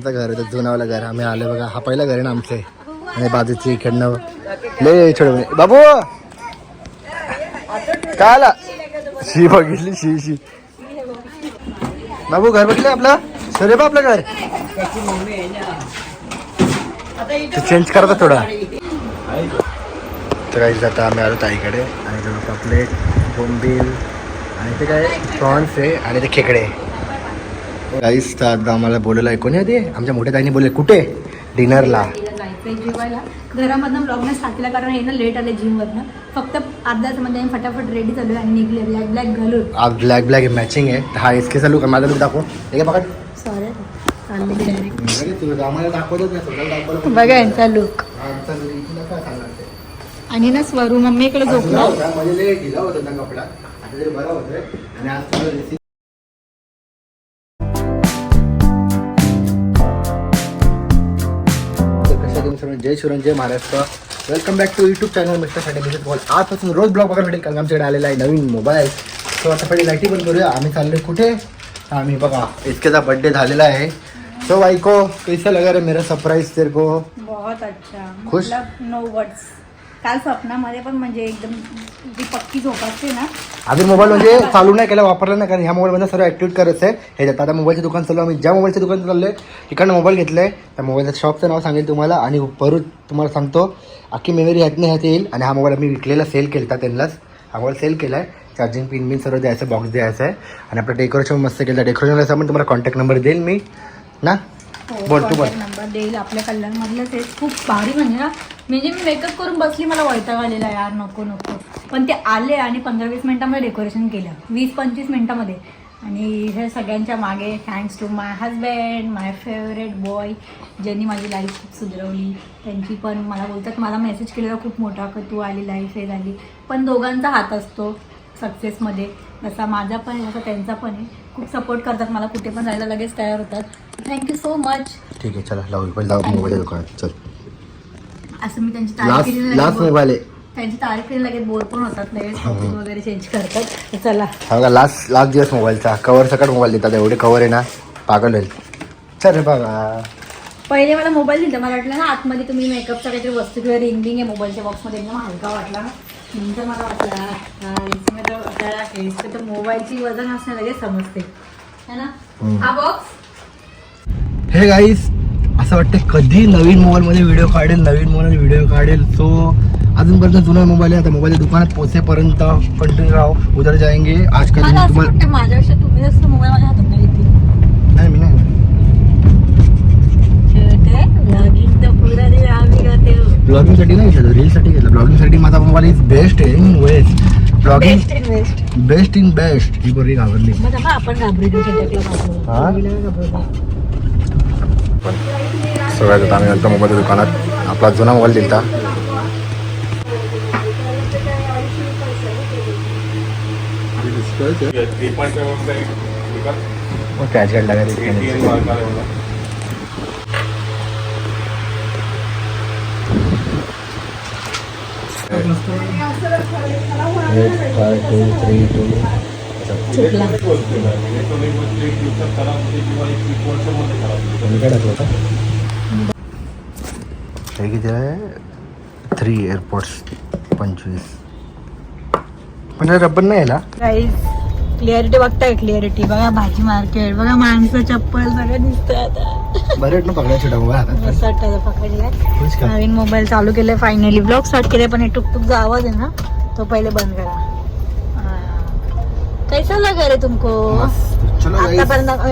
आमचं घर होतं जुनावलं घर. आम्ही आलो बघा. हा पहिला घर आहे ना आमचे. आणि बाजूची इकडनं. लय छोड बाबू! काय आला शी बघितली शी शी. बाबू घर बघितलं आपलं? सरे बा आपलं घर? चेंज करता थोडा. तर काही जाता आम्ही आलो ताईकडे. आणि थोडं पापलेट बोंबील. आणि ते काय? प्रॉन्स आहे. आणि ते खेकडे. काहीच तर आता आम्हाला बोलायला ऐकून येते आमच्या मोठ्या ताईने बोलले कुठे? डिनरला. जायचंय जेवायला. घरामधनं ब्लॉगने सांगितलं कारण हे ना लेट आले जिमवरनं फक्त अर्धा आम्ही फटाफट रेडी झालो आणि निघले. ब्लॅक ब्लॅक घालून. आज ब्लॅक ब्लॅक मॅचिंग आहे. हा एस के चालू माझा लुक दाखव. हे बघा सॉरी बघा यांचा लुक? आणि ना स्वरू मम्मीकडे ढिला झोपला तुम्ही सर्व जय शिवराम जय Maharashtra. Welcome back to YouTube channel मिस्टरसाठी बॉल आजपासून रोज ब्लॉग बघायला भेटेल कारण आमच्याकडे आलेला आहे नवीन मोबाईल सो आता पहिले लाईटी बंद करूया. आम्ही चाललोय कुठे? आम्ही बघा इतकेचा बर्थडे झालेला आहे. सो बाईको कैसा लगा रे मेरा सरप्राईज तेरे को? बहुत अच्छा. खुश? नो वर्ड्स काल स्वप्नामध्ये पण म्हणजे एकदम जी पक्की झोप असते ना अजून मोबाईल म्हणजे चालू नाही केला वापरला नाही कारण ह्या मोबाईलमध्ये सर्व ॲक्टिव्ह करायचं आहे. ह्याच्यात आता मोबाईलचं दुकान चालू आम्ही ज्या मोबाईलचं दुकान चाललंय तिकडनं मोबाईल घेतलंय. त्या मोबाईलचं शॉपचं नाव सांगेल तुम्हाला आणि परत तुम्हाला सांगतो अख्खी मेमरी ह्यातनं ह्यात येईल आणि हा मोबाईल आम्ही विकलेला सेल केला त्यांनाच. हा मोबाईल सेल केला आहे चार्जिंग पिन बिन सर्व द्यायचं बॉक्स द्यायचं आहे. आणि आपलं डेकोरेशन मस्त केलं डेकोरेशनला पण तुम्हाला कॉन्टॅक्ट नंबर देईल मी. ना? बोल तू बोल. नंबर देईल आपल्या कल्याणमधलंच आहे. खूप भारी म्हणजे ना म्हणजे मी मेकअप करून बसली मला वैताग आलेला यार नको नको. पण ते आले आणि पंधरा वीस मिनिटामध्ये डेकोरेशन केलं. वीस पंचवीस मिनिटामध्ये. आणि हे सगळ्यांच्या मागे thanks to my husband my favourite boy ज्यांनी माझी लाईफ खूप सुधरवली. त्यांची पण मला बोलतात मला मेसेज केलेला खूप मोठा की तू आली लाईफ हे झाली. पण दोघांचा हात असतो. सक्सेसमध्ये जसा माझा पण आहे तसा त्यांचा पण आहे. खूप सपोर्ट करतात मला. कुठे पण जायला लगेच तयार होतात. थँक्यू सो मच ठीक आहे चला लावू पहिले लावू मोबाईलच्या दुकानात. चल. असं मी त्यांची तारीख केली लगेच लास्ट बोर- मोबाईल आहे. त्यांची तारीख केली लगेच बोर पण होतात लगेच topic वगैरे चेंज करतात. तर चला. हा बघा लास्ट लास्ट दिवस मोबाईलचा. कवर सकट मोबाईल देतात. एवढे कवर आहे ना पागल होईल. चल रे बाबा. पहिले मला मोबाईल दिला. मला वाटलं ना आतमध्ये तुम्ही मेकअपचा काहीतरी वस्तू किंवा रिंगिंग आहे मोबाईलच्या बॉक्समध्ये एकदम हलका वाटला. ना मला वाटलं तर मोबाईलची वजन असणे लगेच समजते. है ना? हम्म. हा बॉक्स हे गाईस असं वाटतं कधी नवीन मोबाईलमध्ये व्हिडिओ काढेल नवीन मोबाईल व्हिडिओ काढेल. सो अजूनपर्यंत जुना मोबाईल आहे आता मोबाईलच्या दुकानात पोहोचेपर्यंत कंटिन्यू राहो. उधर जाएंगे आज का दिन मला असं तुम्हाला माझ्यापेक्षा तुम्ही जास्त मोबाईल माझ्या हातात नाही नाही मी नाही ब्लॉगिंगसाठी नाही घेतलं रीलसाठी घेतलं. ब्लॉगिंगसाठी माझा मोबाईल इज बेस्ट आहे in west blogging best in west best in best ही बरी घाबरली. मग आता आपण घाबरतो हा? घाबरतो सगळ्यात आता आम्ही नंतर मोबाईलच्या दुकानात. आपला जुना मोबाईल दिलता. कॅच घ्यायला लागेल. Eight five two three two काय टाकलं होतं हे किती आहे थ्री एअरपोर्ट्स पंचवीस पण रबर नाही याला क्लिअरिटी बघताय क्लिअरिटी बघा भाजी मार्केट बघा माणसं चप्पल सगळं दिसतंय आता. बरं ना पकडायचं हातात. पकडलाय का? नवीन मोबाईल चालू केले फायनली ब्लॉग स्टार्ट केले पण हे टुकटुकचा आवाज आहे ना तो पहिले बंद करा. हा. कैसा लगा रे तुमको. चलो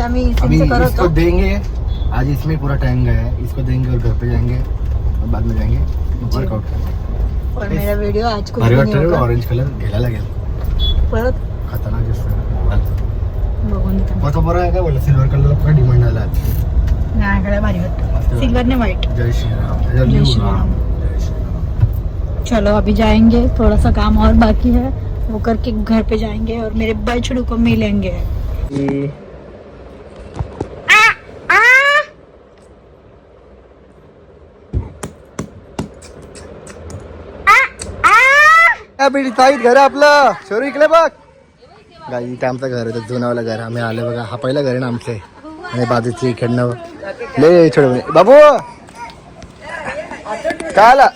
आम्ही इसको देंगे. आज इसमें पूरा टाइम गया है. इसको देंगे और घर पे जाएंगे. और बाद में जाएंगे. वर्कआउट पण मेरा व्हिडिओ आज खूप भारी नाही होगा. ऑरेंज कलर घ्यायला लागेल. परत? खतरनाक दिसतं बघून तो बरं आहे काय बोलला सिल्वर कलरला पण डिमांड आला नाही कडे भारी वाटतं. सिल्वर ने व्हाइट जय श्रीराम. जय श्रीराम. चलो अभी जाएंगे. थोड़ा सा काम और बाकी है. वो करके घर पे जाएंगे और मेरे बछड़ू को मिलेंगे। ताईत घर आपलं. शोरू इकडे बघ. गाई इथे आमचं घर होतं जुनावलं घर आम्ही आलो बघा. हा पहिला घर आहे ना आमचे. आणि बाजूची इकडनं ले छोटे मुले बाबू! काय आला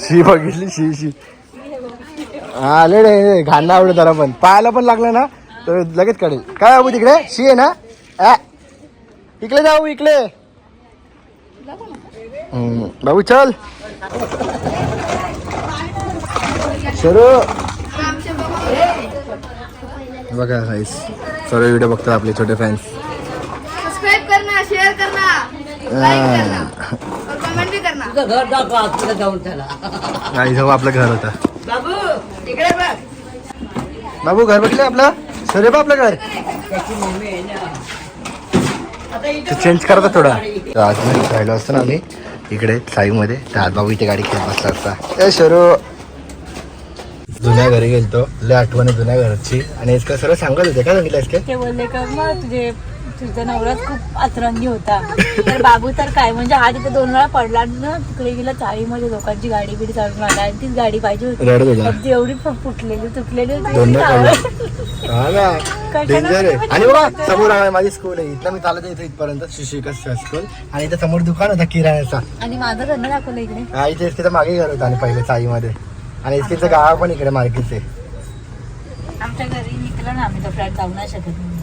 शी बघितली शी शी. हा ले रे घाण आवडत जरा पण. पायाला पण लागलं ना तर लगेच काढेल. काय बाबू तिकडे? शी आहे ना? आ. इकडे जाऊ इकडे. हम्म, बाबू चल. सरू. बघा गाईस सर्व व्हिडिओ बघतात आपले छोटे फॅन्स करना शेअर करना. लाईक करना. और कमेंट भी करना. तुझं घर दाखव आज तुला जाऊन त्याला आई जाऊ आपलं घर होता बाबू तिकडे बघ. बाबू घर भेटले आपलं? सरे बा आपलं घर त्याची मम्मी आहे ना. आता इथे ते चेंज करता थोडा. तर आज मी राहिलो असतो ना आम्ही. इकडे साईमध्ये. तर आज बाबू इथे गाडी खेळत बसला असता. ए शरू जुन्या घरी गेलतो. लय आठवण आहे जुन्या घरची. आणि इसका सर्व सांगत होते सांगितलं ते बोलले का मग तुझे तुझा नवराच खूप अतरंगी होता. तर बाबू तर काय म्हणजे हा तिथे दोन वेळा पडला ना तिकडे गेला चाळीमध्ये लोकांची गाडी बिडी चालून आला आणि तीच गाडी पाहिजे होती. रडत एवढी फुटलेली तुटलेली होती. दोनदा चावलं. पडला. हा ना. डेंजर आहे. आणि बघा समोर आहे माझी स्कूल आहे. इथं मी चालत येतो इथपर्यंत शिशिका स्कूल आणि इथं समोर दुकान होता किराण्याचा. आणि माझं घरनं दाखवलं इकडे. हा इथे मागे घर होतं आणि पहिले साईमध्ये आणि इसकीचं गाव पण इकडे मार्केटचे आमच्या घरी निघलं ना आम्ही तो फ्लॅट जाऊ नाही शकत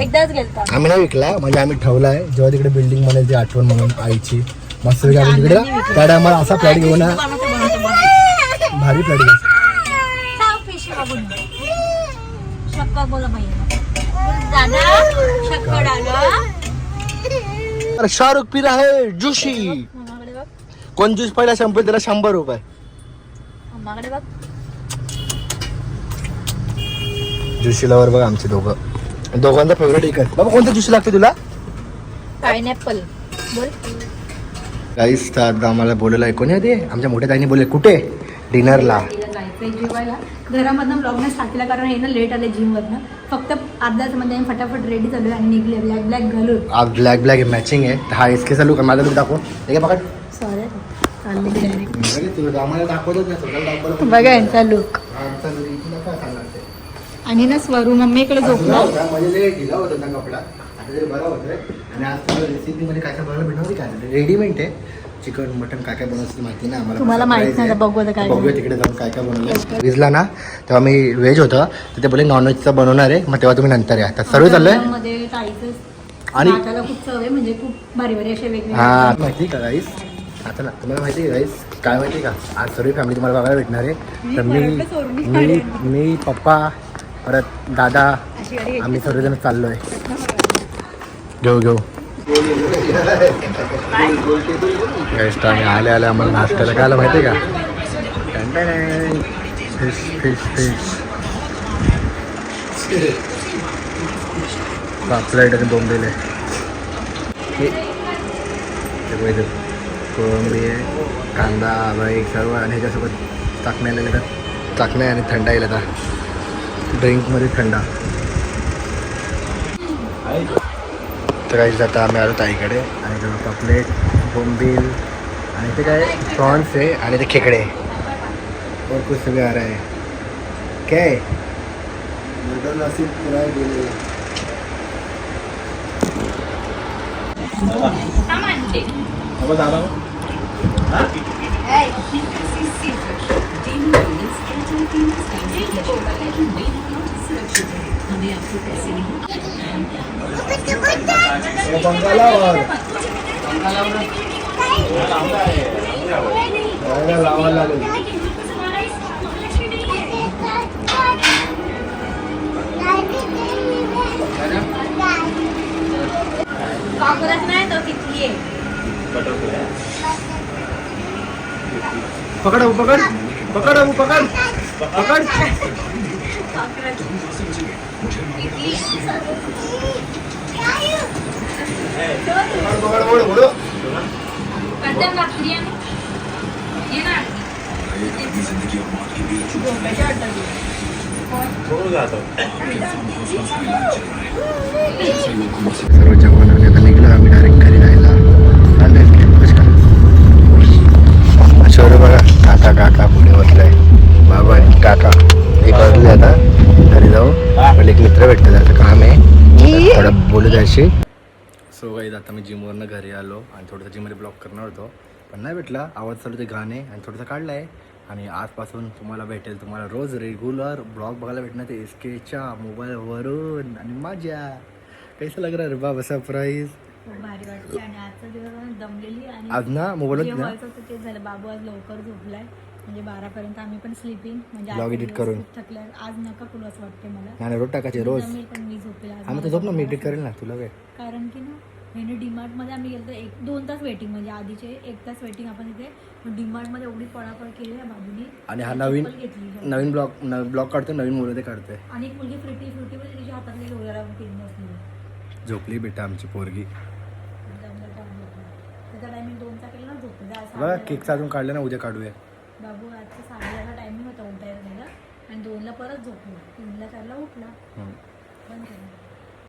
एकदाच गेलतो. आम्ही. आम्ही नाही विकला म्हणजे आम्ही ठेवलाय. जेव्हा तिकडे बिल्डिंगमध्ये ती आठवण म्हणून आईची मस्त आपण तिकडे त्या टायमाला असा फ्लॅट घेऊन. भारी फ्लॅट घेऊ चाव पिशी बघून शक्कर बोला भैया दादा शक्कर आलं. अरे शाहरुख पीर आहे जोशी. कोण ज्यूस पहिला संपेल त्याला शंभर रुपये. ज्युशी लवर बघ आमचे दोघं. दोघांचा फेवरेट एक आहे. बाबा कोणतं ज्यूस लागते तुला? पायनॅपल बोल. गाईस तर आता आम्हाला बोलायला कोणी होते आमच्या मोठ्या ताईने बोलले कुठे? डिनरला जायचंय जेवायला घरामधनं ब्लॉगने टाकला कारण हे ना लेट आले जिम वरनं. फक्त अर्ध्याच मध्ये आम्ही फटाफट रेडी झालो आणि निघले ब्लॅक ब्लॅक घालून. आज ब्लॅक ब्लॅक मॅचिंग आहे. हा एसकेचा लुक आहे माझा लुक दाखव. हे पकड. सॉरी बघा यांचा लुक आमचा look तुला काय सांगणार ते? आणि ना स्वरू मम्मीकडे झोपला. म्हणजे रेडीमेड आहे. चिकन मटन काय काय बनवायचं ते माहिती नाही आम्हाला तुम्हाला माहीत नाही, बघू आता काय बघूया तिकडे जाऊन काय काय बनवलं विजला ना तेव्हा मी व्हेज होतं. तर ते बोलले नॉनव्हेजचं बनवणार आहे. मग तेव्हा तुम्ही नंतर या. तर सर्व चाललंय? आणि- म्हणजे हा माहिती का गाईस आता ना तुम्हाला माहिती आहे गाईस काय माहिती का? आज सर्व फॅमिली तुम्हाला बघायला भेटणार आहे. तर मी मी मी पप्पा परत दादा आम्ही सर्वजण चाललोय. घेऊ घेऊ. गेस्ट आम्ही आले आले आम्हाला नाश्त्याला. काय आलं माहिती आहे का? फिश फिश फिश पापलेट आणि बोंबिले कोळंबी आहे कांदा बाईक सर्व आणि ह्याच्यासोबत चाकण्याला येतात चाकण्या आणि थंडा येईल आता ड्रिंकमध्ये थंडा. तर काही जाता आम्ही आलो ताईकडे आणि तेव्हा पापलेट बोंबील आणि ते काय प्रॉन्स आहे आणि ते खेकडे. और कुछ सगळे आ रहा है काय मटन असेल पुरा गेले बंगालावर लावायला लागेल काकरच नाही तो तिथली आहे पकड पकड पकड पकड. पकड पकड, सर्व आता निघलो आम्ही डायरेक्ट घरी जायला आलं बघा काका काका पुढे बसलाय. बाबा आणि काका. हे बसले आता. घरी जाऊ. आपल्याला एक मित्र भेटतो त्याचं काम आहे. थोडं बोलू द्यायची सो काही आता मी जिमवरनं घरी आणि थोडंसं जिममध्ये ब्लॉग करणार होतो. पण नाही भेटला. आवाज चालू ते गाणे आणि थोडंसं काढलं आहे आणि आजपासून तुम्हाला भेटेल. तुम्हाला रोज रेग्युलर ब्लॉग बघायला भेटणार ते एस केच्या मोबाईलवरून. आणि माझ्या कैसा लग रहा रे बाबा? सरप्राईज खूप भारी वाटते आणि आजचा दिवस आम्ही दमलेली आणि आज ना? ते झालं. बाबू आज लवकर झोपलाय. म्हणजे बारापर्यंत आम्ही पण स्लिपिंग म्हणजे Vlog edit करून. थकलाय आज नका करू असं वाटते मला. नाही रोज टाकायचे रोज. जमेल पण मी झोपेल आज. आम्ही तर मला झोप ना मी एडिट करेल ना तुला काय कारण की ना ह्याने डीमार्टमध्ये आम्ही गेलो एक दोन तास वेटिंग म्हणजे आधीचे एक तास वेटिंग आपण तिथे डीमार्टमध्ये एवढी पळापळ केली आहे बाबूनी आणि हा नवीन चप्पल घेतली. नवीन ब्लॉग ब्लॉग काढतो नवीन मुलं ते काढते आणि एक मुलगी फ्रुटी फ्रुटी मध्ये तिच्या हातातली लोळ्याला तीन बसली. झोपली बेटा आमची पोरगी. त्याचा टायमिंग दोनचा केला ना झोपले. आज बघा केकचा अजून काढलं ना उद्या काढूया. बाबू आजचा साडेदहाला टायमिंग होता उठायला गेला आणि दोनला परत झोपलो. तीनला चारला उठला. केलं.